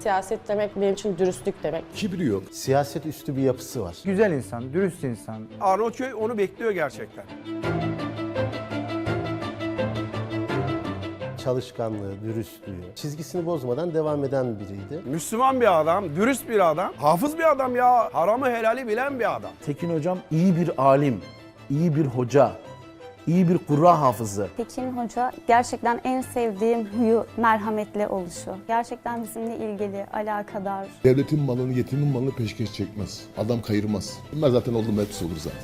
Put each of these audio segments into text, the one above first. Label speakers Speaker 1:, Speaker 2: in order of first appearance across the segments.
Speaker 1: Siyaset demek benim için dürüstlük demek.
Speaker 2: Kibri yok.
Speaker 3: Siyaset üstü bir yapısı var.
Speaker 4: Güzel insan, dürüst insan.
Speaker 5: Arnavutköy onu bekliyor gerçekten.
Speaker 3: Çalışkanlığı, dürüstlüğü, çizgisini bozmadan devam eden biriydi.
Speaker 5: Müslüman bir adam, dürüst bir adam, hafız bir adam ya. Haramı helali bilen bir adam.
Speaker 6: Tekin hocam iyi bir alim, iyi bir hoca, iyi bir Kur'an hafızı.
Speaker 7: Tekin Hoca gerçekten en sevdiğim huyu merhametli oluşu. Gerçekten bizimle ilgili, alakadar.
Speaker 2: Devletin malını, yetimin malını peşkeş çekmez. Adam kayırmaz. Bunlar zaten oldum hepsi olur zaten.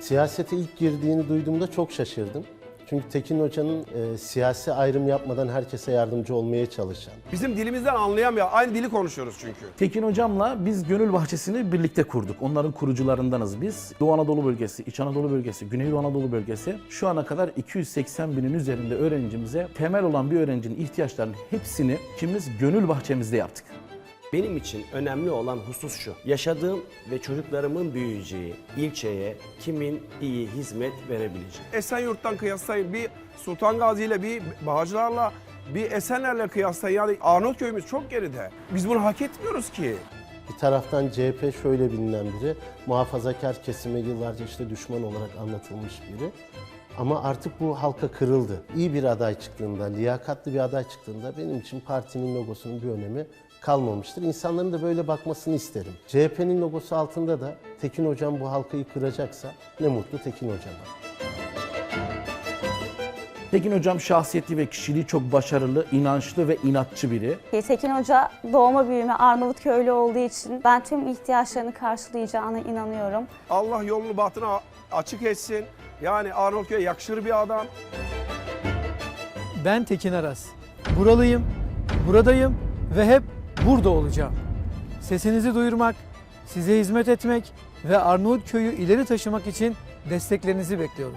Speaker 3: Siyasete ilk girdiğini duyduğumda çok şaşırdım. Çünkü Tekin Hoca'nın e, siyasi ayrım yapmadan herkese yardımcı olmaya çalışan,
Speaker 5: Bizim dilimizden anlayan bir aynı dili konuşuyoruz çünkü.
Speaker 6: Tekin hocamla biz Gönül Bahçesi'ni birlikte kurduk. Onların kurucularındanız biz. Doğu Anadolu bölgesi, İç Anadolu bölgesi, Güneydoğu Anadolu bölgesi. Şu ana kadar 280 binin üzerinde öğrencimize temel olan bir öğrencinin ihtiyaçlarının hepsini ikimiz Gönül Bahçemizde yaptık.
Speaker 8: Benim için önemli olan husus şu. Yaşadığım ve çocuklarımın büyüyeceği ilçeye kimin iyi hizmet verebileceği.
Speaker 5: Esenyurt'tan kıyaslayın bir Sultan Gazi ile bir Bağcılar'la bir Esenler'le kıyaslayın. Yani Arnavutköy'ümüz çok geride. Biz bunu hak etmiyoruz ki.
Speaker 3: bir taraftan CHP şöyle bilinen biri, muhafazakar kesime yıllarca işte düşman olarak anlatılmış biri. Ama artık bu halka kırıldı. İyi bir aday çıktığında, liyakatli bir aday çıktığında benim için partinin logosunun bir önemi kalmamıştır. İnsanların da böyle bakmasını isterim. CHP'nin logosu altında da Tekin Hocam bu halkayı kıracaksa ne mutlu Tekin Hocam'a.
Speaker 6: Tekin hocam şahsiyeti ve kişiliği çok başarılı, inançlı ve inatçı biri.
Speaker 7: Tekin Hoca doğma büyüme Arnavutköylü olduğu için ben tüm ihtiyaçlarını karşılayacağına inanıyorum.
Speaker 5: Allah yolunu bahtını a- açık etsin. Yani Arnavutköy'e yakışır bir adam.
Speaker 9: Ben Tekin Aras. Buralıyım, buradayım ve hep burada olacağım. Sesinizi duyurmak, size hizmet etmek ve Arnavutköy'ü ileri taşımak için desteklerinizi bekliyorum.